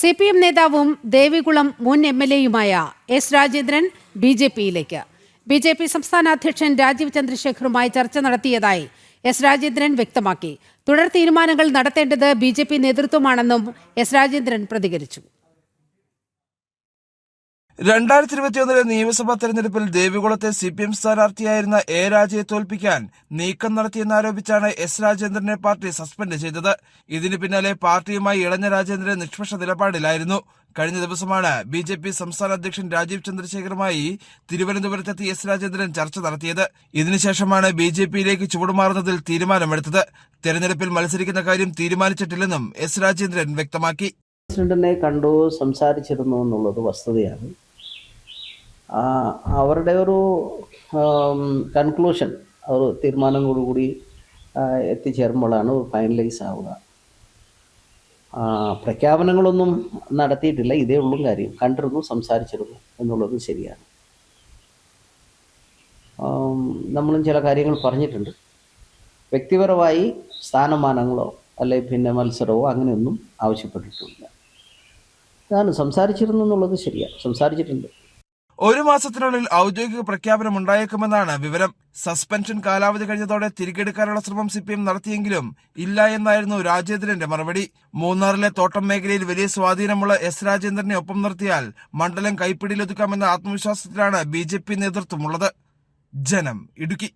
C P M നേതാവും ദേവികുളം മുൻ M L എയുമായ എസ് രാജേന്ദ്രൻ ബി ജെ പിയിലേക്ക്. ബി ജെ പി സംസ്ഥാന അധ്യക്ഷൻ രാജീവ് ചന്ദ്രശേഖറുമായി ചർച്ച നടത്തിയതായി എസ് രാജേന്ദ്രൻ വ്യക്തമാക്കി. തുടർ തീരുമാനങ്ങൾ നടത്തേണ്ടത് ബി ജെ പി നേതൃത്വമാണെന്നും എസ് രാജേന്ദ്രൻ പ്രതികരിച്ചു. രണ്ടായിരത്തി ഇരുപത്തിയൊന്നിലെ നിയമസഭാ തെരഞ്ഞെടുപ്പിൽ ദേവികുളത്തെ സി പി എം സ്ഥാനാർത്ഥിയായിരുന്ന എ രാജയെ തോൽപ്പിക്കാൻ നീക്കം നടത്തിയെന്നാരോപിച്ചാണ് എസ് രാജേന്ദ്രനെ പാർട്ടി സസ്പെൻഡ് ചെയ്തത്. ഇതിന് പിന്നാലെ പാർട്ടിയുമായി ഇളഞ്ഞ രാജേന്ദ്രൻ നിഷ്പക്ഷ നിലപാടിലായിരുന്നു. കഴിഞ്ഞ ദിവസമാണ് ബി ജെ പി സംസ്ഥാന അധ്യക്ഷൻ രാജീവ് ചന്ദ്രശേഖറുമായി തിരുവനന്തപുരത്തെത്തി എസ് രാജേന്ദ്രൻ ചർച്ച നടത്തിയത്. ഇതിനുശേഷമാണ് ബി ജെ പിയിലേക്ക് ചുവടുമാറുന്നതിൽ തീരുമാനമെടുത്തത്. തെരഞ്ഞെടുപ്പിൽ മത്സരിക്കുന്ന കാര്യം തീരുമാനിച്ചിട്ടില്ലെന്നും എസ് രാജേന്ദ്രൻ വ്യക്തമാക്കി. പ്രസിഡന്റിനെ കണ്ടു സംസാരിച്ചിരുന്നു എന്നുള്ളത് വസ്തുതയാണ്. അവരുടെ ഒരു കൺക്ലൂഷൻ ഒരു കൂടി എത്തിച്ചേരുമ്പോഴാണ് ഫൈനലൈസ് ആവുക. പ്രഖ്യാപനങ്ങളൊന്നും നടത്തിയിട്ടില്ല ഇതേ ഉള്ളൂ കാര്യം. കണ്ടിരുന്നു സംസാരിച്ചിരുന്നു എന്നുള്ളത് ശരിയാണ്. നമ്മളും ചില കാര്യങ്ങൾ പറഞ്ഞിട്ടുണ്ട്. വ്യക്തിപരമായി സ്ഥാനമാനങ്ങളോ അല്ലെ പിന്നെ മത്സരമോ അങ്ങനെയൊന്നും ആവശ്യപ്പെട്ടിട്ടില്ല. ഞാൻ സംസാരിച്ചിരുന്നു എന്നുള്ളത് ശരിയാണ്. സംസാരിച്ചിട്ടുണ്ട്. ഒരു മാസത്തിനുള്ളിൽ ഔദ്യോഗിക പ്രഖ്യാപനം ഉണ്ടായേക്കുമെന്നാണ് വിവരം. സസ്പെൻഷൻ കാലാവധി കഴിഞ്ഞതോടെ തിരികെടുക്കാനുള്ള ശ്രമം സിപിഎം നടത്തിയെങ്കിലും ഇല്ല എന്നായിരുന്നു രാജേന്ദ്രന്റെ മറുപടി. മൂന്നാറിലെ തോട്ടം മേഖലയിൽ വലിയ സ്വാധീനമുള്ള എസ് രാജേന്ദ്രനെ ഒപ്പം നിർത്തിയാൽ മണ്ഡലം കൈപ്പിടിയിലൊതുക്കാമെന്ന ആത്മവിശ്വാസത്തിലാണ് ബി നേതൃത്വമുള്ളത്. ജനം ഇടുക്കി.